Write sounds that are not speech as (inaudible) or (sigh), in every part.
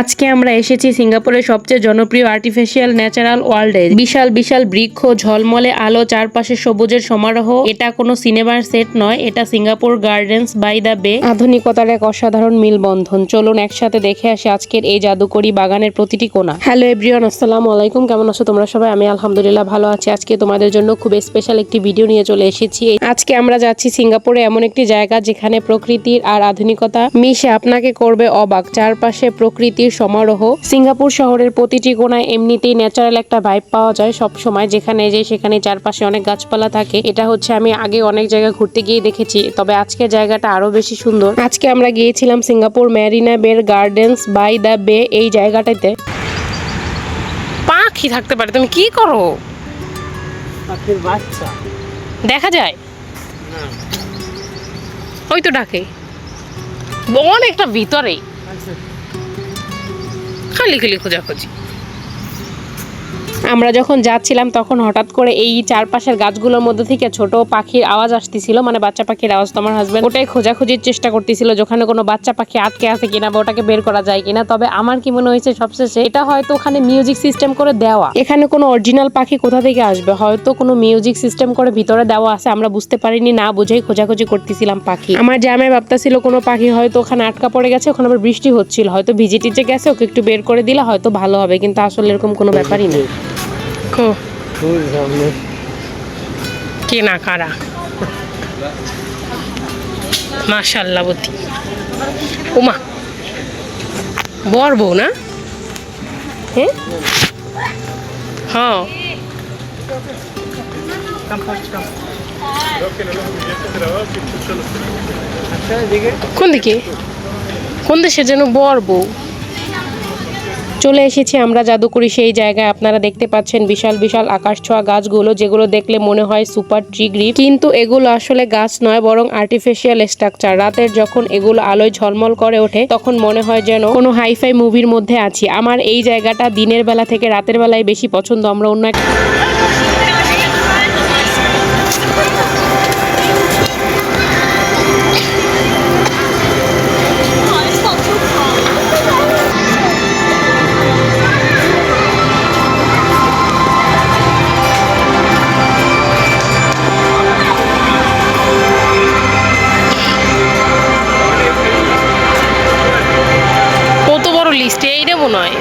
আজকে আমরা এসেছি সিঙ্গাপুরের সবচেয়ে জনপ্রিয় আর্টিফিশিয়াল ন্যাচারাল ওয়ার্ল্ডে বিশাল বিশাল বৃক্ষ ঝলমলে আলো চারপাশে সবুজের সমারোহ। এটা কোনো সিনেমার সেট নয় এটা সিঙ্গাপুর গার্ডেন্স বাই দ্য বে। আধুনিকতার এক অসাধারণ মিলবন্ধন। চলুন একসাথে দেখে আসি আজকের এই জাদুকরি বাগানের প্রতিটি কোণা। হ্যালো এভরিওয়ান আসসালামু আলাইকুম। কেমন আছো তোমরা সবাই? আমি আলহামদুলিল্লাহ ভালো আছি। আজকে তোমাদের জন্য খুব স্পেশাল একটি ভিডিও নিয়ে চলে এসেছি। আজকে আমরা যাচ্ছি সিঙ্গাপুরে এমন একটি জায়গা যেখানে প্রকৃতির আর আধুনিকতা মিশে আপনাকে করবে অবাক। চারপাশে প্রকৃতির সমারোহ। সিঙ্গাপুর শহরের প্রতিটি কোণায় এমনিতেই ন্যাচারাল একটা ভাইব পাওয়া যায় সব সময় যেখানে যে সেখানে চারপাশে অনেক গাছপালা থাকে। এটা হচ্ছে আমি আগে অনেক জায়গা ঘুরতে গিয়ে দেখেছি। তবে আজকের জায়গাটা আরও বেশি সুন্দর। আজকে আমরা গিয়েছিলাম Singapore Marina bay Gardens by the bay এই জায়গাটাতে। পাখি থাকতে পারে। তুমি কি করো? পাখির বাচ্চা। দেখা যায়? ওই তো ডাকে। অনেকটা ভিতরে। খালি খালি খোঁজাখুঁজি আমরা যখন যাচ্ছিলাম, তখন হঠাৎ করে এই চারপাশের গাছগুলোর মধ্যে থেকে ছোট পাখির আওয়াজ আসতেছিল। মানে বাচ্চা পাখির আওয়াজ তো আমার হাজব্যান্ড ওটাই খোঁজাখুঁজির চেষ্টা করতেছিল যেখানে কোনো বাচ্চা পাখি আটকে আছে কিনা বা ওটাকে বের করা যায় কিনা। তবে আমার কি মনে হয়েছে, সবশেষে এটা হয়তো ওখানে মিউজিক সিস্টেম করে দেওয়া। এখানে কোনো অরিজিনাল পাখি কোথা থেকে আসবে? হয়তো কোনো মিউজিক সিস্টেম করে ভিতরে দেওয়া আছে, আমরা বুঝতে পারিনি, না বুঝেই খোঁজাখুঁজি করতেছিলাম পাখি। আমার জামাই ভাবতেছিল কোনো পাখি হয়তো ওখানে আটকা পড়ে গেছে, ওখানে আবার বৃষ্টি হচ্ছিল। হয়তো ভিজে টিজে গেছে, ওকে একটু বের করে দিলে হয়তো ভালো হবে, কিন্তু আসলে এরকম কোনো ব্যাপারই নেই। কো ফুল সামনে। কারা? মাশাল্লাহ বতি। উমা বর বউ না? হ্যাঁ হ্যাঁ। কোন দিকে? কোন দেশের যেন বর বউ? চলে এসেছি আমরা জাদুকরি সেই জায়গায়। আপনারা দেখতে পাচ্ছেন বিশাল বিশাল আকাশ ছোঁয়া গাছগুলো, যেগুলো দেখলে মনে হয় সুপার ট্রি গ্রিপ কিন্তু এগুলো আসলে গাছ নয়, বরং আর্টিফিশিয়াল স্ট্রাকচার রাতের যখন এগুলো আলোয় ঝলমল করে ওঠে, তখন মনে হয় যেন কোনো হাইফাই মুভির মধ্যে আছি। আমার এই জায়গাটা দিনের বেলা থেকে রাতের বেলায় বেশি পছন্দ। আমরা অন্য এক বড় মনে হয়।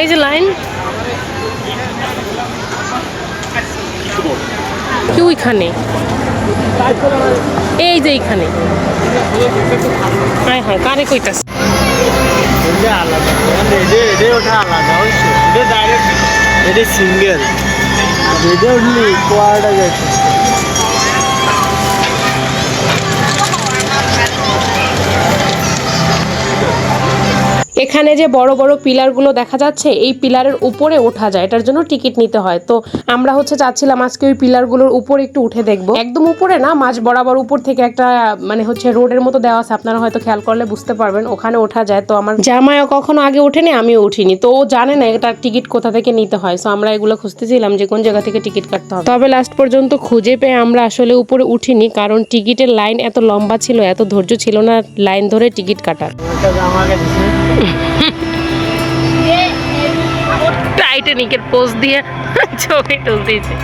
এই যে লাইন। কি ওইখানে? এই যে এইখানে। হ্যাঁ হ্যাঁ কারে কইতাস এটা এখানে যে বড় বড় পিলারগুলো দেখা যাচ্ছে, এই পিলারের উপরে ওঠা যায়, এটার জন্য টিকিট নিতে হয়। তো আমরা হচ্ছে চাচ্ছিলাম আজকে ওই পিলারগুলোর উপর একটু উঠে দেখব। একদম উপরে না, মাঝ বরাবর উপর থেকে একটা মানে হচ্ছে রোডের মতো দেওয়া আছে, আপনারা হয়তো খেয়াল করলে বুঝতে পারবেন, ওখানে ওঠা যায়। তো আমার জামাইও কখনো আগে ওঠেনি, আমিও উঠিনি। তো ও জানে না এটা টিকিট কোথা থেকে নিতে হয়। সো আমরা এগুলো খুঁজতেছিলাম যে কোন জায়গা থেকে টিকিট কাটতে হবে। তবে লাস্ট পর্যন্ত খুঁজে পেয়ে আমরা আসলে উপরে উঠিনি, কারণ টিকিটের লাইন এত লম্বা ছিল, এত ধৈর্য ছিল না লাইন ধরে টিকিট কাটার। টাইটানিকের পোজ দিয়ে ছবি তুলতেছে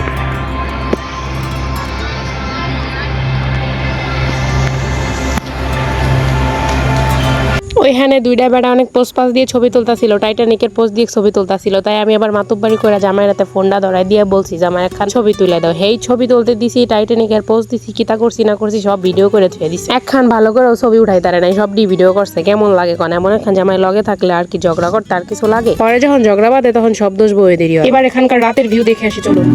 ওইখানে দুইটা বেড়া অনেক পোজ পাস দিয়ে ছবি তুলতাছিল টাইটানিকের পোজ দিয়ে ছবি তুলতাছিল তাই আমি আবার মাতুব্বাড়ি করে জামাই রাতে ফোনটা ধরাই দিয়ে বলছি জামাই একখান ছবি তুলে দাও। হেই ছবি তুলতে দিছি টাইটানিকের পোজ দিছি কিতা করছি না করছি সব ভিডিও করে থুয়ে দিছি। একখান ভালো করে ছবি উঠাই তারে নাই সব ডি ভিডিও করছে কেমন লাগে কোন? এমন একখান জামাই লগে থাকলে আর কি ঝগড়া করতে আর কিছু লাগে? পরে যখন ঝগড়া বাঁধে তখন সব দোষ বয়ে দেরি হয়। এবার এখানকার রাতের ভিউ দেখে আসি চলুন।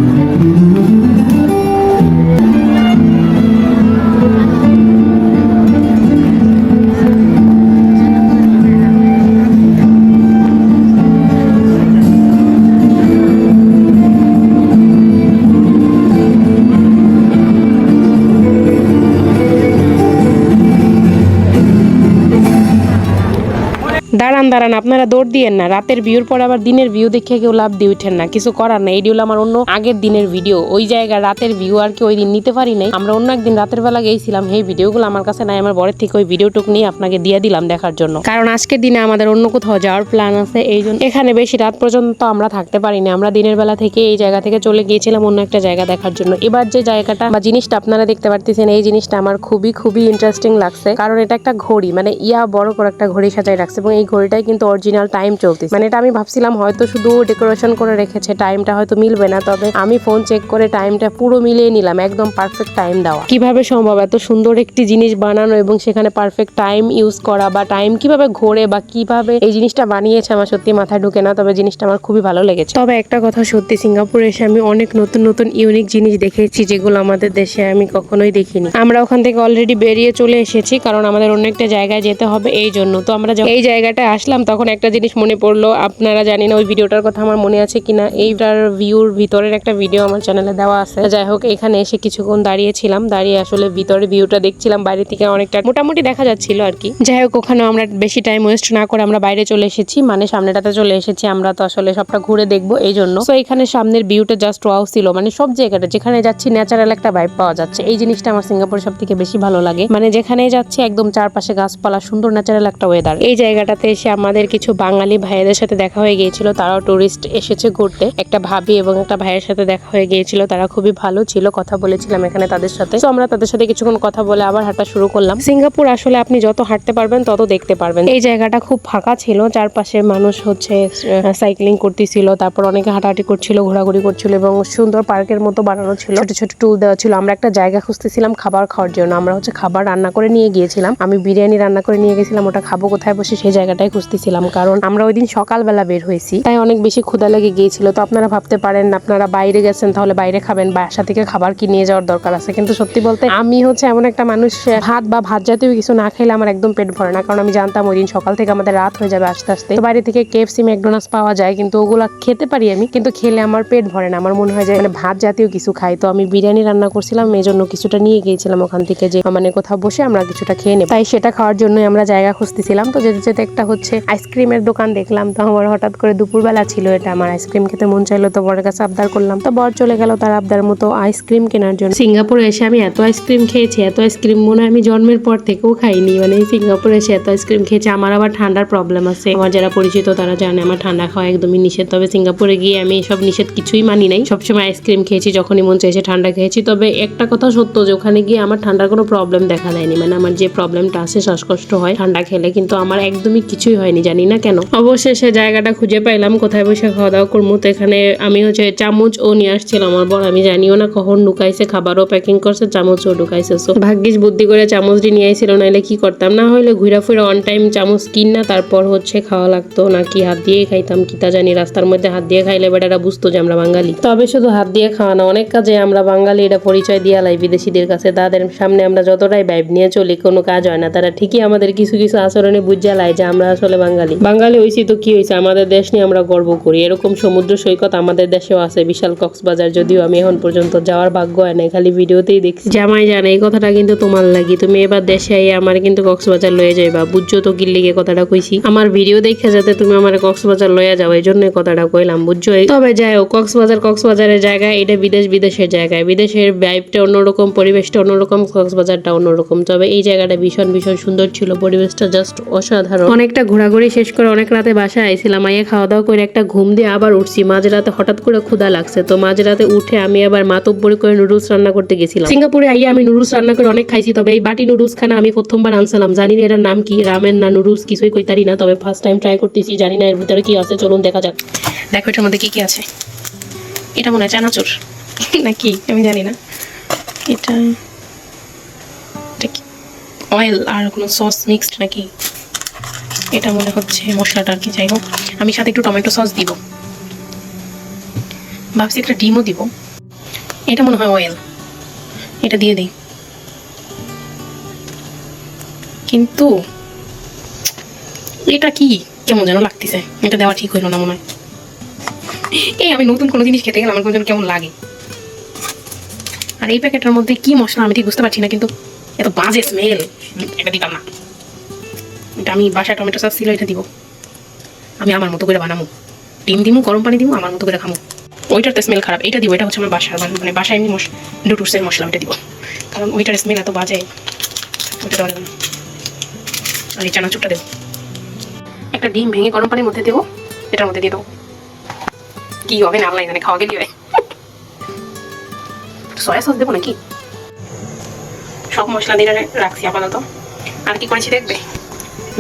দাঁড়ান দাঁড়ান, আপনারা দৌড় দিয়েন না। রাতের ভিউর পর আবার দিনের ভিউ দেখে কেউ লাভ দিয়ে উঠেন না। কিছু করার না হলো আমার অন্য আগের দিনের ভিডিও। ওই জায়গা রাতের ভিউ আর কি ওই দিন নিতে পারি নাই। আমরা অন্য একদিন রাতের বেলা গেছিলাম এই ভিডিওগুলো আমার কাছে নাই। আমার বরের থেকে ওই ভিডিওটুক নিয়ে আপনাকে দিয়ে দিলাম দেখার জন্য। কারণ আজকের দিনে আমাদের অন্য কোথাও যাওয়ার প্ল্যান আছে। এই জন্য এখানে বেশি রাত পর্যন্ত আমরা থাকতে পারিনি আমরা দিনের বেলা থেকে এই জায়গা থেকে চলে গিয়েছিলাম অন্য একটা জায়গা দেখার জন্য। এবার যে জায়গাটা বা জিনিসটা আপনারা দেখতে পারতেছেন, এই জিনিসটা আমার খুবই খুবই ইন্টারেস্টিং লাগছে। কারণ এটা একটা ঘড়ি। মানে ইয়া বড় করে একটা ঘড়ি সাজাই রাখছে। এবং এই ঘড়িটাই কিন্তু অরিজিনাল টাইম চলতেছে। মানে এটা আমি ভাবছিলাম হয়তো শুধু ডেকোরেশন করে রেখেছে টাইমটা হয়তো মিলবে না, তবে আমি ফোন চেক করে টাইমটা পুরো মিলিয়ে নিলাম, একদম পারফেক্ট টাইম দেওয়া। কীভাবে সম্ভব? এত সুন্দর একটি জিনিস বানানো এবং সেখানে পারফেক্ট টাইম ইউজ করা বা টাইম কীভাবে ঘোরে বা কীভাবে এই জিনিসটা বানিয়েছে আমার সত্যি মাথায় ঢুকে না, তবে জিনিসটা আমার খুবই ভালো লেগেছে। তবে একটা কথা সত্যি, সিঙ্গাপুরে এসে আমি অনেক নতুন নতুন ইউনিক জিনিস দেখেছি যেগুলো আমাদের দেশে আমি কখনোই দেখিনি। আমরা ওখান থেকে অলরেডি বেরিয়ে চলে এসেছি, কারণ আমাদের অন্য একটা জায়গায় যেতে হবে এই জন্য। তো আমরা এই এই জায়গাটায় আসলাম, তখন একটা জিনিস মনে পড়ল, আপনারা জানি না ওই ভিডিওটার কথা আমার মনে আছে কিনা? এইটার ভিউর ভিতরের একটা ভিডিও আমার চ্যানেলে দেওয়া আছে। যাই হোক, এখানে এসে কিছুক্ষণ দাঁড়িয়েছিলাম, দাঁড়িয়ে আসলে ভিতরে ভিউটা দেখছিলাম, বাইরে থেকে অনেকটা মোটামুটি দেখা যাচ্ছিল আর কি। যাই হোক ওখানে আমরা বেশি টাইম ওয়েস্ট না করে আমরা বাইরে চলে এসেছি মানে সামনেটাতে চলে এসেছি, আমরা তো আসলে সবটা ঘুরে দেখব এই জন্য। তো এখানে সামনের ভিউটা জাস্ট ওয়াও ছিল মানে সব জায়গাটা, যেখানে যাচ্ছি ন্যাচারাল একটা ভাইব পাওয়া যাচ্ছে। এই জিনিসটা আমার সিঙ্গাপুরে সব থেকে বেশি ভালো লাগে। মানে যেখানে যাচ্ছি, একদম চারপাশে গাছপালা, সুন্দর ন্যাচারাল একটা ওয়েদার এই জায়গাটাতে এসে আমাদের কিছু বাঙালি ভাইয়েদের সাথে দেখা হয়ে গিয়েছিল। তারাও টুরিস্ট এসেছে ঘুরতে। একটা ভাবি এবং একটা ভাইয়ের সাথে দেখা হয়ে গিয়েছিল। তারা খুবই ভালো ছিল, কথা বলেছিলাম এখানে তাদের সাথে। তো আমরা তাদের সাথে কিছুক্ষণ কথা বলে আবার হাঁটা শুরু করলাম। সিঙ্গাপুর আসলে আপনি যত হাঁটতে পারবেন, তত দেখতে পারবেন। এই জায়গাটা খুব ফাঁকা ছিল। চারপাশে মানুষ হচ্ছে সাইক্লিং করতেছিল, তারপর অনেকে হাঁটাহাঁটি করছিল, ঘোরাঘুরি করছিল এবং সুন্দর পার্কের মতো বানানো ছিল। ছোট ছোট টুল দেওয়া ছিল। আমরা একটা জায়গা খুঁজতেছিলাম খাবার খাওয়ার জন্য। আমরা হচ্ছে খাবার রান্না করে নিয়ে গিয়েছিলাম। আমি বিরিয়ানি রান্না করে নিয়ে গেছিলাম। ওটা খাব কোথায় বসে সেই জায়গাটাই খুঁজতেছিলাম, কারণ আমরা ওই দিন সকালবেলা বের হয়েছি। তাই অনেক বেশি ক্ষুধা লেগে গিয়েছিল। তো আপনারা ভাবতে পারেন, আপনারা বাইরে গেছেন, তাহলে বাইরে খাবেন বাসা থেকে খাবার কি নিয়ে যাওয়ার দরকার আছে। কিন্তু সত্যি বলতে, আমি হচ্ছে এমন একটা মানুষ ভাত বা ভাত জাতীয় কিছু না খেলে আমার একদম পেট ভরে না। কারণ আমি জানতাম ওই দিন সকাল থেকে আমাদের রাত হয়ে যাবে আস্তে আস্তে। বাইরে থেকে কেএফসি ম্যাকডোনাল্ডস পাওয়া যায়, কিন্তু ওগুলা খেতে পারি আমি, কিন্তু খেলে আমার পেট ভরে না। আমার মনে হয় যে মানে ভাত জাতীয় কিছু খাই। তো আমি বিরিয়ানি রান্না করছিলাম, এই জন্য কিছুটা নিয়ে গিয়েছিলাম ওখান থেকে যে মানে কোথাও বসে আমরা কিছুটা খেয়ে নেব। তাই সেটা খাওয়ার জন্যই আমরা জায়গা খুঁজতেছিলাম। তো যেতে যেতে হচ্ছে আইসক্রিমের দোকান দেখলাম, তো আমার হঠাৎ করে দুপুরবেলা ছিল এটা। আমার আইসক্রিম খেতে মন চাইলো, তো বরের কাছে আবদার করলাম। তো বর চলে গেল তার আবদার মতো আইসক্রিম কেনার জন্য। সিঙ্গাপুরে এসে আমি এত আইসক্রিম খেয়েছি, এত আইসক্রিম মনে আমি জন্মের পর থেকেও খাইনি। মানে সিঙ্গাপুরে এসে এত আইসক্রিম খেয়েছি, আমার আবার ঠান্ডার প্রবলেম আছে। আমার যারা পরিচিত তারা জানে, আমার ঠান্ডা খাওয়া একদমই নিষেধ। তবে সিঙ্গাপুরে গিয়ে আমি সব নিষেধ কিছুই মানি নাই। সবসময় আইসক্রিম খেয়েছি, যখনই মন চাইছে ঠান্ডা খেয়েছি। তবে একটা কথা সত্য, যে ওখানে গিয়ে আমার ঠান্ডার কোনো প্রবলেম দেখা দেয়নি। মানে আমার যে প্রবলেমটা আছে, শ্বাসকষ্ট হয়, ঠান্ডা খেলে, কিন্তু আমার একদমই কিছুই হয়নি, জানি না কেন। অবশেষে জায়গাটা খুঁজে পাইলাম, কোথায় বসে খাওয়া দাওয়া করব তো এখানে আমি হচ্ছে চামচ ও নিয়ে আসছিলাম আমার বর। আমি জানিও না কখন ঢুকাইছে, খাবারও প্যাকিং করছে, চামচও ঢুকাইছে। সো ভাগ্যিস বুদ্ধি করে চামচটি নিয়ে আইছিল নাহলে কি করতাম? না হলে ঘুরা ফিরে অন টাইম চামচ কিন না, তারপর হচ্ছে খাওয়া লাগতো। নাকি হাত দিয়ে খাইতাম, কি তা জানি, রাস্তার মধ্যে হাত দিয়ে খাইলে বেটারা বুঝতো যে আমরা বাঙালি। তবে শুধু হাত দিয়ে খাওয়া না, অনেক কাজে আমরা বাঙালি, এটা পরিচয় দিয়া লাই বিদেশিদের কাছে। তাদের সামনে আমরা যতটাই ভাইব নিয়ে চলি, কোনো কাজ হয় না। তারা ঠিকই আমাদের কিছু কিছু আচরণে বুঝা লাই যে আমরা আসলে বাঙালি। বাঙালি হয়েছি তো কি হয়েছে আমাদের দেশ নিয়ে আমরা গর্ব করি। এরকম সমুদ্র সৈকত আমাদের দেশেও আছে, বিশাল কক্সবাজার। যদিও আমি এখন পর্যন্ত যাওয়ার ভাগ্য হয় না খালি ভিডিওতেই দেখছি। জামাই জানে, এই কথাটা কিন্তু তোমার লাগি। তুমি এবার দেশে আই আমার কিন্তু কক্সবাজার লয়ে যাইবা। বুঝছ তো কি লিগে কথাটা কইছি? আমার ভিডিও দেখে যাতে তুমি আমার কক্সবাজার লয়ে যাও এই জন্য কথাটা কইলাম, বুঝছ? তবে যাই হোক, কক্সবাজার কক্সবাজারের জায়গা, এটা বিদেশ বিদেশের জায়গায় বিদেশের ভাইবটা অন্যরকম, পরিবেশটা অন্যরকম, কক্সবাজারটা অন্যরকম। তবে এই জায়গাটা ভীষণ ভীষণ সুন্দর ছিল। পরিবেশটা জাস্ট অসাধারণ। অনেকটা ঘোরাঘুরি শেষ করে অনেক রাতে বাসায় আইছিলাম, আইয়া খাওয়া দাওয়া করে একটা ঘুম দিয়ে আবার উঠছি। মাঝরাতে হঠাৎ করে ক্ষুধা লাগছে, তো মাঝরাতে উঠে আমি আবার মাতব্বরি করে নুডলস রান্না করতে গেছিলাম। সিঙ্গাপুরে আইয়া আমি নুডলস রান্না করে অনেক খাইছি, তবে এই বাটি নুডলস খানা আমি প্রথমবার আনছিলাম। জানি না এটার নাম কি রামেন না নুডলস কিছুই কইতারি না, তবে ফার্স্ট টাইম ট্রাই করতেছি, জানি না এর ভিতরে কি আছে, চলুন দেখা যাক। দেখো এটার মধ্যে কি কি আছে। এটা মনে হয় চানাচুর, (laughs) নাকি? আমি জানি না। এটা অয়েল আর কোনো সস মিক্সড নাকি? এটা মনে হচ্ছে মশলাটা আর কি, যাই হোক। আমি সাথে একটু টমেটো সস দিব। ভাবছি একটা ডিমও দিব। এটা মনে হয় অয়েল এটা দিয়ে দিই। কিন্তু এটা কি? কেমন যেন লাগতেছে। এটা দেওয়া ঠিক হইল না মনে হয়। এই আমি নতুন কোনো জিনিস খেতে গেলে আমার যেন কেমন লাগে? আর এই প্যাকেটের মধ্যে কি মশলা আমি ঠিক বুঝতে পারছি না, কিন্তু এত বাজে স্মেল এটা দিতাম না। এটা আমি বাসায় টমেটো সস ছিল, এটা দিব। আমি আমার মতো করে বানাবো ডিম দিমু, গরম পানি দিমু, আমার মতো করে খামো। ওইটার তো স্মেল খারাপ। এটা দিব, এটা হচ্ছে আমার বাসার মানে বাসায় এমনি ডুটুসের মশলা, ওইটা দিব। কারণ ওইটার স্মেল এত বাজে। ওইটা দেওয়া আর এই চানাচুরটা দেবো। একটা ডিম ভেঙে গরম পানির মধ্যে দেবো, এটার মধ্যে দিয়ে দেবো। কি হবে, না আল্লাহ খাওয়া গেলি সয়া সস দেবো নাকি? সব মশলা দিয়ে রাখছি আপাতত। আর কি করেছি দেখবে?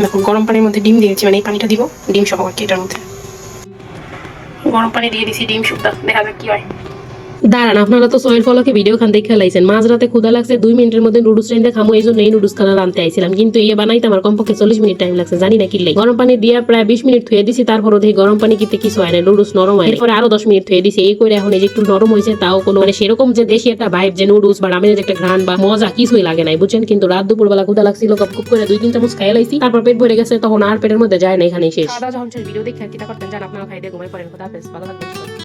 দেখো গরম পানির মধ্যে ডিম দিয়েছি মানে এই পানিটা দিব, ডিম সহ আর কি এটার মধ্যে। গরম পানি দিয়ে দিছি, ডিম শুক্তা দেখা যাক কি হয়। দাঁড়ান, আপনারা তো সোয়ের ফলকে ভিডিও খান দেখে লাইছেন। মাঝরাতে ক্ষুদা লাগছে, দুই মিনিটের মধ্যে নুডলস রেন্দে খামো এই জন্য এই নুডলস খানা আনতে আইছিলাম। কিন্তু এই বানাইতে আমার কমপক্ষে চল্লিশ মিনিট টাইম লাগছে, জানি না কিনলে গরম পানি দিয়ে প্রায় বিশ মিনিট ধুয়ে দিছি তারপর দেখি গরম পানি কিতে কিছু হয় না নুডলস নরম হয় এরপরে আরও দশ মিনিট ধুয়ে দিছি, এই করে এখন এই যে একটু নরম হয়েছে, তাও কোনো মানে সেরকম যে দেশি একটা ভাইব যে নুডলস বা রামের একটা ঘ্রাণ বা মজা কিছুই লাগে নাই, বুঝছেন? কিন্তু রাত দুপুর বেলা ক্ষুদা লাগছিল কপ কুপ করে দুই তিন চামচ খাই লাইছি, তারপর পেট ভরে গেছে, তখন আর পেটের মধ্যে যায় না এখানে শেষ। ভিডিও দেখে কি করতেন জান আপনারা ঘুমাই পড়েন কথা হাফেজ, ভালো